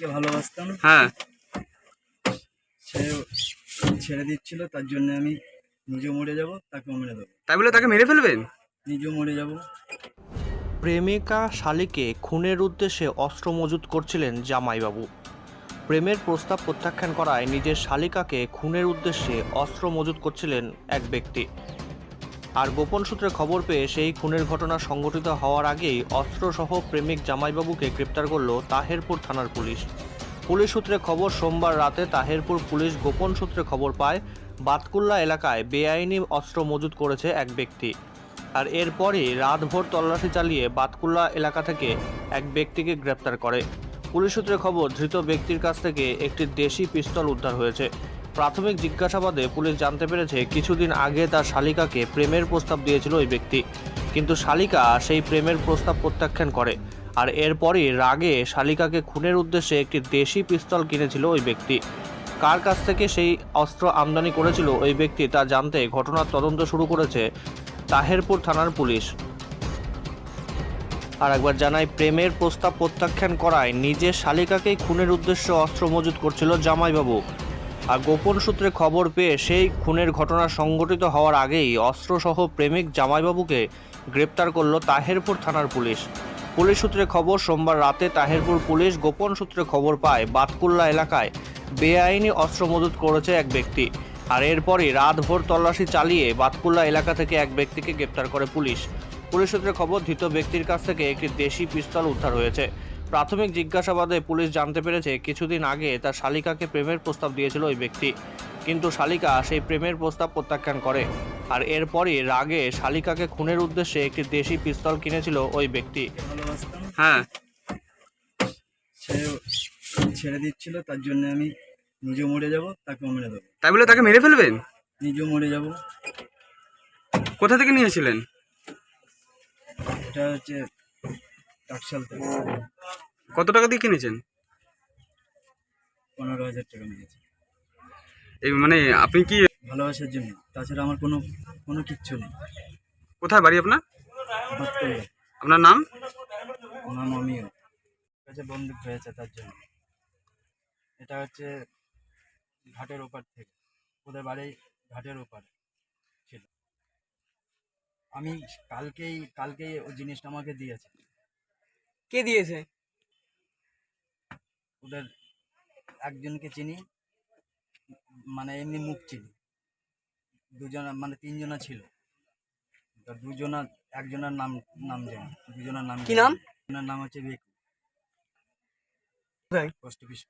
কে ভালোবাসতাম। হ্যাঁ। সে ছেড়ে দিচ্ছিল তার জন্য আমি নিজেও মরে যাব তাকেও মেরে দেবো। তাই বলে তাকে মেরে ফেলবেন নিজেও মরে যাব। প্রেমিকা শালিকে খুনের উদ্দেশ্যে অস্ত্র মজুত করছিলেন জামাইবাবু। প্রেমের প্রস্তাব প্রত্যাখ্যান করায় নিজের শালিকাকে খুনের উদ্দেশ্যে অস্ত্র মজুত করছিলেন এক ব্যক্তি। আর গোপন সূত্রে খবর পেয়ে সেই খুনের ঘটনা সংঘটিত হওয়ার আগেই অস্ত্রসহ প্রেমিক জামাইবাবুকে গ্রেপ্তার করল তাহেরপুর থানার পুলিশ। পুলিশ সূত্রে খবর, সোমবার রাতে তাহেরপুর পুলিশ গোপন সূত্রে খবর পায়, বাতকুল্লা এলাকায় বেআইনি অস্ত্র মজুত করেছে এক ব্যক্তি। আর এরপরই রাতভর তল্লাশি চালিয়ে বাতকুল্লা এলাকা থেকে এক ব্যক্তিকে গ্রেপ্তার করে। পুলিশ সূত্রে খবর, ধৃত ব্যক্তির কাছ থেকে একটি দেশি পিস্তল উদ্ধার হয়েছে। প্রাথমিক জিজ্ঞাসাবাদে পুলিশ জানতে পেরেছে, কিছুদিন আগে তার শালিকাকে প্রেমের প্রস্তাব দিয়েছিল ওই ব্যক্তি। কিন্তু শালিকা সেই প্রেমের প্রস্তাব প্রত্যাখ্যান করে। আর এরপরই রাগে শালিকাকে খুনের উদ্দেশ্যে একটি দেশি পিস্তল কিনেছিল ওই ব্যক্তি। কার কাছ থেকে সেই অস্ত্র আমদানি করেছিল ওই ব্যক্তি তা জানতে ঘটনার তদন্ত শুরু করেছে তাহেরপুর থানার পুলিশ। আর একবার জানাই, প্রেমের প্রস্তাব প্রত্যাখ্যান করায় নিজের শালিকাকেই খুনের উদ্দেশ্যে অস্ত্র মজুত করছিল জামাইবাবু। আর গোপন সূত্রে খবর পেয়ে সেই খুনের ঘটনা সংঘটিত হওয়ার আগেই অস্ত্রসহ প্রেমিক জামাইবাবুকে গ্রেপ্তার করল তাহেরপুর থানার পুলিশ। পুলিশ সূত্রে খবর, সোমবার রাতে তাহেরপুর পুলিশ গোপন সূত্রে খবর পায়, বাতকুল্লা এলাকায় বেআইনি অস্ত্র মজুত করেছে এক ব্যক্তি। আর এরপরই রাতভর তল্লাশি চালিয়ে বাতকুল্লা এলাকা থেকে এক ব্যক্তিকে গ্রেপ্তার করে পুলিশ। পুলিশ সূত্রে খবর, ধৃত ব্যক্তির কাছ থেকে একটি দেশি পিস্তল উদ্ধার হয়েছে। প্রাথমিক জিজ্ঞাসাবাদে পুলিশ জানতে পেরেছে কিছুদিন আগে তার শালিকাকে প্রেমের প্রস্তাব দিয়েছিল ওই ব্যক্তি। কিন্তু শালিকা সেই প্রেমের প্রস্তাব প্রত্যাখ্যান করে। আর এরপরই রাগে শালিকাকে খুনের উদ্দেশ্যে একটি দেশি পিস্তল কিনেছিল ওই ব্যক্তি। হ্যাঁ। সে ছেড়ে দিচ্ছিল তার জন্য আমি নিজে মরে যাব তাকে মেরে দেবো। তাই বলে তাকে মেরে ফেলবেন? নিজেও মরে যাব। কোথা থেকে নিয়েছিলেন? এটা হচ্ছে টাকশাল থেকে। কত টাকা দিয়ে কিনেছেন? পনেরো হাজার টাকা নিয়েছে। এই মানে আপনি কি ভালোবাসার জন্য। তাছাড়া আমার কোনো কোনো কিচ্ছু নেই। কোথায় বাড়ি আপনার? আপনার নাম? নাম আমিও কাছে বন্দুক হয়েছে তার জন্য। এটা হচ্ছে ঘাটের ওপার থেকে। ওদের বাড়ি ঘাটের ওপার ছিল। আমি কালকেই কালকেই ওই জিনিসটা আমাকে দিয়েছে। কে দিয়েছে? ওদের একজনকে চিনি মানে এমনি মুখ চিনি। দুজনা মানে তিনজনা ছিল। তো দুজনা একজনের নাম নাম জানি দুজনের নাম কি নাম? নাম হচ্ছে বেকু। Post office